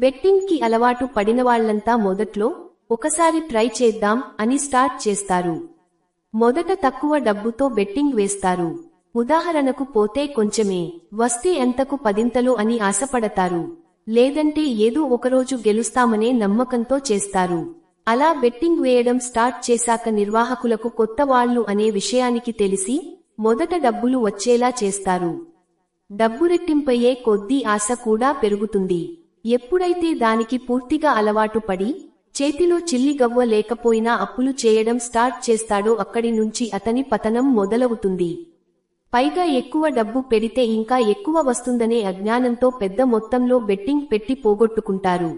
బెట్టింగ్కి అలవాటు పడినవాళ్ళంతా మొదట్లో ఒకసారి ట్రై చేద్దాం అని స్టార్ట్ చేస్తారు. మొదట తక్కువ డబ్బుతో బెట్టింగ్ వేస్తారు. ఉదాహరణకు పోతే కొంచెమే వస్తే ఎంతకు పదింతలు అని ఆశపడతారు. లేదంటే ఏదో ఒకరోజు గెలుస్తామనే నమ్మకంతో చేస్తారు. అలా బెట్టింగ్ వేయడం స్టార్ట్ చేశాక నిర్వాహకులకు కొత్త వాళ్ళు అనే విషయానికి తెలిసి మొదట డబ్బులు వచ్చేలా చేస్తారు. డబ్బు రెట్టింపయ్యే కొద్దీ ఆశ కూడా పెరుగుతుంది. ఎప్పుడైతే దానికి పూర్తిగా అలవాటు పడి చేతిలో చిల్లి గవ్వ లేకపోయినా అప్పులు చేయడం స్టార్ట్ చేస్తాడో అక్కడి నుంచి అతని పతనం మొదలవుతుంది. పైగా ఎక్కువ డబ్బు పెడితే ఇంకా ఎక్కువ వస్తుందనే అజ్ఞానంతో పెద్ద మొత్తంలో బెట్టింగ్ పెట్టి పోగొట్టుకుంటారు.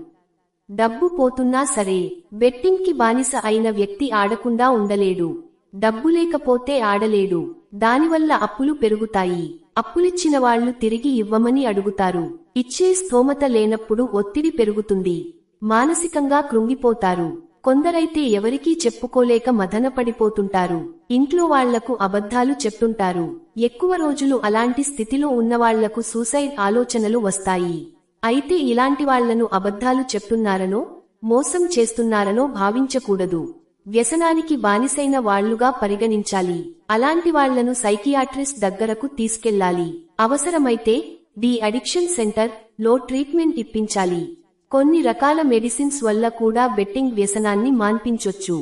డబ్బు పోతున్నా సరే బెట్టింగ్కి బానిస అయిన వ్యక్తి ఆడకుండా ఉండలేడు. డబ్బు లేకపోతే ఆడలేడు. దానివల్ల అప్పులు పెరుగుతాయి. అప్పులిచ్చిన వాళ్ళు తిరిగి ఇవ్వమని అడుగుతారు. ఇచ్చే స్తోమత లేనప్పుడు ఒత్తిడి పెరుగుతుంది. మానసికంగా కృంగిపోతారు. కొందరైతే ఎవరికీ చెప్పుకోలేక మదనపడిపోతుంటారు ఇంట్లో వాళ్ళకు అబద్ధాలు చెప్తుంటారు. ఎక్కువ రోజులు అలాంటి స్థితిలో ఉన్నవాళ్ళకు సూసైడ్ ఆలోచనలు వస్తాయి. అయితే ఇలాంటి వాళ్ళను అబద్ధాలు చెప్తున్నారనో మోసం చేస్తున్నారనో భావించకూడదు. వ్యసనానికి బానిసైన వాళ్ళుగా పరిగణించాలి. అలాంటి వాళ్ళను సైకియాట్రిస్ట్ దగ్గరకు తీసుకెళ్ళాలి అవసరమైతే ది అడిక్షన్ సెంటర్లో ట్రీట్మెంట్ ఇప్పించాలి. కొన్ని రకాల మెడిసిన్స్ వల్ల కూడా బెట్టింగ్ వ్యసనాన్ని మాన్పించొచ్చు.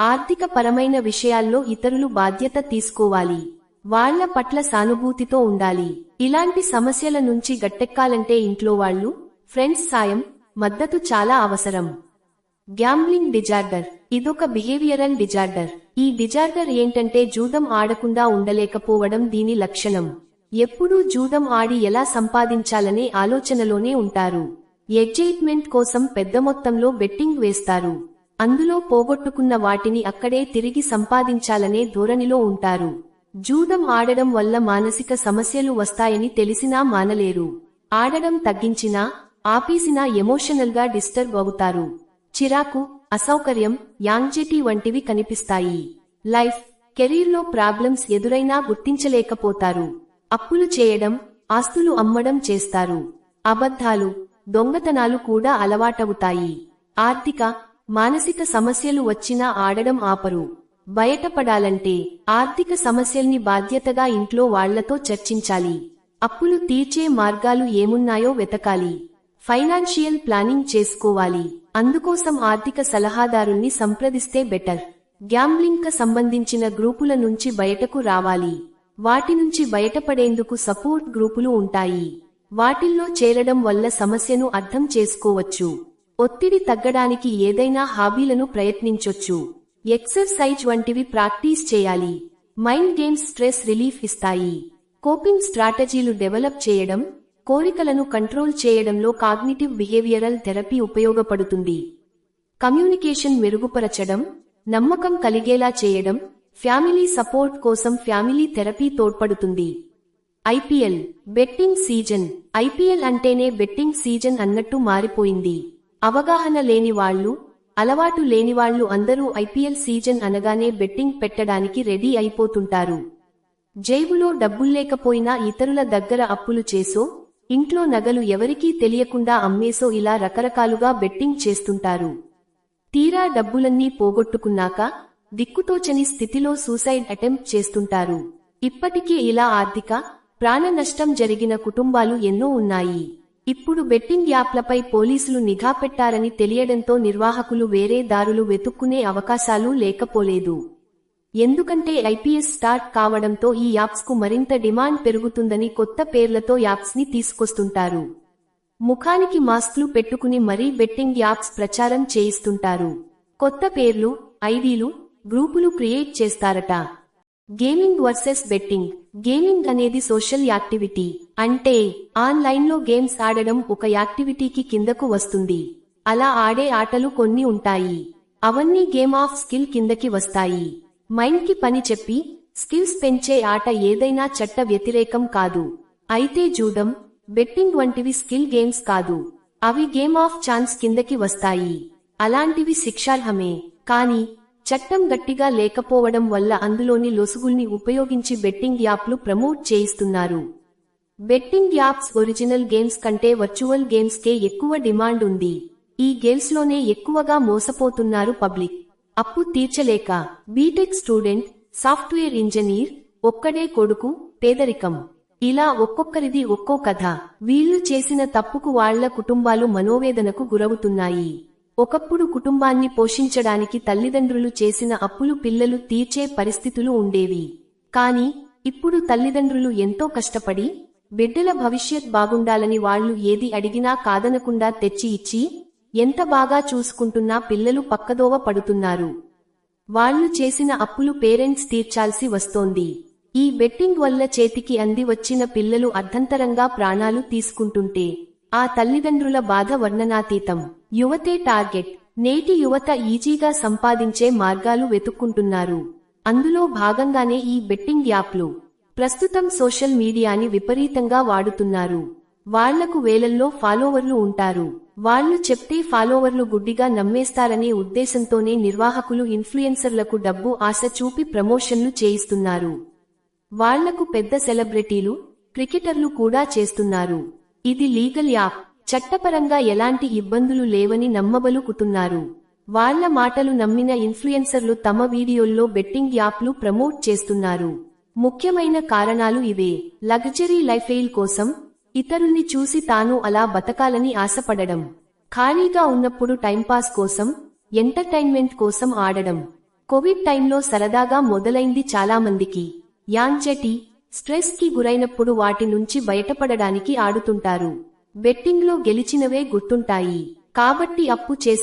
ఆర్థిక పరమైన విషయాల్లో ఇతరులు బాధ్యత తీసుకోవాలి. వాళ్ళ పట్ల సానుభూతితో ఉండాలి. ఇలాంటి సమస్యల నుంచి గట్టెక్కాలంటే ఇంట్లో వాళ్ళు ఫ్రెండ్స్ సాయం మద్దతు చాలా అవసరం. గ్యాంబ్లింగ్ డిజార్డర్ ఇదొక బిహేవియరల్ డిజార్డర్ ఈ డిజార్డర్ ఏంటంటే జూదం ఆడకుండా ఉండలేకపోవడం దీని లక్షణం. ఎప్పుడూ జూదం ఆడి ఎలా సంపాదించాలనే ఆలోచనలోనే ఉంటారు. ఎగ్జైట్మెంట్ కోసం పెద్ద మొత్తంలో బెట్టింగ్ వేస్తారు. అందులో పోగొట్టుకున్న వాటిని అక్కడే తిరిగి సంపాదించాలనే ధోరణిలో ఉంటారు. జూదం ఆడడం వల్ల మానసిక సమస్యలు వస్తాయని తెలిసినా మానలేరు. ఆడడం తగ్గించినా ఆపేసినా ఎమోషనల్గా డిస్టర్బ్ అవుతారు. చిరాకు అసౌకర్యం యాంగ్జైటీ వంటివి కనిపిస్తాయి. లైఫ్ కెరీర్లో ప్రాబ్లమ్స్ ఎదురైనా గుర్తించలేకపోతారు. అప్పులు చేయడం ఆస్తులు అమ్మడం చేస్తారు. అబద్ధాలు దొంగతనాలు కూడా అలవాటవుతాయి. ఆర్థిక మానసిక సమస్యలు వచ్చినా ఆడడం ఆపరు. బయటపడాలంటే ఆర్థిక సమస్యల్ని బాధ్యతగా ఇంట్లో వాళ్ళతో చర్చించాలి. అప్పులు తీర్చే మార్గాలు ఏమున్నాయో వెతకాలి. ఫైనాన్షియల్ ప్లానింగ్ చేసుకోవాలి. అందుకోసం ఆర్థిక సలహాదారుణ్ణి సంప్రదిస్తే బెటర్. గ్యాంబ్లింగ్ క సంబంధించిన గ్రూపుల నుంచి బయటకు రావాలి. వాటి నుంచి బయటపడేందుకు సపోర్ట్ గ్రూపులు ఉంటాయి. వాటిల్లో చేరడం వల్ల సమస్యను అర్థం చేసుకోవచ్చు. ఒత్తిడి తగ్గడానికి ఏదైనా హాబీలను ప్రయత్నించొచ్చు. ఎక్సర్సైజ్ వంటివి ప్రాక్టీస్ చేయాలి. మైండ్ గేమ్స్ స్ట్రెస్ రిలీఫ్ ఇస్తాయి. కోపింగ్ స్ట్రాటజీలు డెవలప్ చేయడం కోరికలను కంట్రోల్ చేయడంలో కాగ్నిటివ్ బిహేవియరల్ థెరపీ ఉపయోగపడుతుంది. కమ్యూనికేషన్ మెరుగుపరచడం నమ్మకం కలిగేలా చేయడం ఫ్యామిలీ సపోర్ట్ కోసం ఫ్యామిలీ థెరపీ తోడ్పడుతుంది. IPL betting season. ఐపీఎల్ అంటేనే బెట్టింగ్ సీజన్ అన్నట్టు మారిపోయింది. అవగాహన లేని వాళ్ళు అలవాటు లేనివాళ్ళు అందరూ ఐపీఎల్ సీజన్ అనగానే బెట్టింగ్ పెట్టడానికి రెడీ అయిపోతుంటారు. జేబులో డబ్బుల్లేకపోయినా ఇతరుల దగ్గర అప్పులు చేసో ఇంట్లో నగలు ఎవరికీ తెలియకుండా అమ్మేసో ఇలా రకరకాలుగా బెట్టింగ్ చేస్తుంటారు. తీరా డబ్బులన్నీ పోగొట్టుకున్నాక దిక్కుతోచని స్థితిలో సూసైడ్ అటెంప్ట్ చేస్తుంటారు. ఇప్పటికీ ఇలా ఆర్థిక ప్రాణ నష్టం జరిగిన కుటుంబాలు ఎన్నో ఉన్నాయి. ఇప్పుడు బెట్టింగ్ యాప్లపై పోలీసులు నిఘా పెట్టారని తెలియడంతో నిర్వాహకులు వేరే దారులు వెతుక్కునే అవకాశాలు లేకపోలేదు. ఎందుకంటే ఐపీఎస్ స్టార్ట్ కావడంతో ఈ యాప్స్కు మరింత డిమాండ్ పెరుగుతుందని కొత్త పేర్లతో యాప్స్ని తీసుకొస్తుంటారు. ముఖానికి మాస్క్లు పెట్టుకుని మరీ బెట్టింగ్ యాప్స్ ప్రచారం చేయిస్తుంటారు. కొత్త పేర్లు ఐడీలు గ్రూపులు క్రియేట్ చేస్తారట. Gaming versus betting. గేమింగ్ అనేది సోషల్ యాక్టివిటీ. అంటే ఆన్లైన్లో గేమ్స్ ఆడడం ఒక యాక్టివిటీకి కిందకు వస్తుంది. అలా ఆడే ఆటలు కొన్ని ఉంటాయి. అవన్నీ గేమ్ ఆఫ్ స్కిల్ కిందకి వస్తాయి. మైండ్కి పని చెప్పి స్కిల్స్ పెంచే ఆట ఏదైనా చట్ట వ్యతిరేకం కాదు. అయితే జూదం బెట్టింగ్ వంటివి స్కిల్ గేమ్స్ కాదు. అవి గేమ్ ఆఫ్ ఛాన్స్ కిందకి వస్తాయి. అలాంటివి శిక్షార్హమే. కానీ చట్టం గట్టిగా లేకపోవడం వల్ల అందులోని లొసుగుల్ని ఉపయోగించి బెట్టింగ్ యాప్లు ప్రమోట్ చేయిస్తున్నారు. బెట్టింగ్ యాప్స్ ఒరిజినల్ గేమ్స్ కంటే వర్చువల్ గేమ్స్కే ఎక్కువ డిమాండ్ ఉంది. ఈ గేమ్స్లోనే ఎక్కువగా మోసపోతున్నారు పబ్లిక్. అప్పు తీర్చలేక బీటెక్ స్టూడెంట్ సాఫ్ట్వేర్ ఇంజనీర్ ఒక్కడే కొడుకు పేదరికం. ఇలా ఒక్కొక్కరిది ఒక్కో కథ. వీళ్ళు చేసిన తప్పుకు వాళ్ళ కుటుంబాలు మనోవేదనకు గురవుతున్నాయి. ఒకప్పుడు కుటుంబాన్ని పోషించడానికి తల్లిదండ్రులు చేసిన అప్పులు పిల్లలు తీర్చే పరిస్థితులు ఉండేవి. కాని ఇప్పుడు తల్లిదండ్రులు ఎంతో కష్టపడి బిడ్డల భవిష్యత్ బాగుండాలని వాళ్ళు ఏది అడిగినా కాదనకుండా తెచ్చి ఇచ్చి ఎంత బాగా చూసుకుంటున్నా పిల్లలు పక్కదోవ పడుతున్నారు. వాళ్ళు చేసిన అప్పులు పేరెంట్స్ తీర్చాల్సి వస్తోంది. ఈ బెట్టింగ్ వల్ల చేతికి అంది వచ్చిన పిల్లలు అర్ధంతరంగా ప్రాణాలు తీసుకుంటుంటే ఆ తల్లిదండ్రుల బాధ వర్ణనాతీతం. యువతే టార్గెట్. నేటి యువత ఈజీగా సంపాదించే మార్గాలు వెతుక్కుంటున్నారు. అందులో భాగంగానే ఈ బెట్టింగ్ యాప్లు ప్రస్తుతం సోషల్ మీడియాని విపరీతంగా వాడుతున్నారు. వాళ్ళకు వేలల్లో ఫాలోవర్లు ఉంటారు. వాళ్ళు చెప్తే ఫాలోవర్లు గుడ్డిగా నమ్మేస్తారనే ఉద్దేశంతోనే నిర్వాహకులు ఇన్ఫ్లుయెన్సర్లకు డబ్బు ఆశ చూపి ప్రమోషన్లు చేయిస్తున్నారు. వాళ్ళకు పెద్ద సెలబ్రిటీలు క్రికెటర్లు కూడా చేస్తున్నారు. ఇది లీగల్ యాప్. చట్టపరంగా ఎలాంటి ఇబ్బందులు లేవని నమ్మబలుకుతున్నారు. వాళ్ళ మాటలు నమ్మిన ఇన్ఫ్లుయెన్సర్లు తమ వీడియోల్లో బెట్టింగ్ యాప్లు ప్రమోట్ చేస్తున్నారు. ముఖ్యమైన కారణాలు ఇవే. లగ్జరీ లైఫెయిల్ కోసం ఇతరుల్ని చూసి తాను అలా బతకాలని ఆశపడడం. ఖాళీగా ఉన్నప్పుడు టైంపాస్ కోసం ఎంటర్టైన్మెంట్ కోసం ఆడడం. కోవిడ్ టైంలో సరదాగా మొదలైంది చాలామందికి యాంగ్జైటీ స్ట్రెస్కి గురైనప్పుడు వాటి నుంచి బయటపడడానికి ఆడుతుంటారు. బెట్టింగ్లో గెలిచినవే గుర్తుంటాయి. కాబట్టి అప్పు చేసే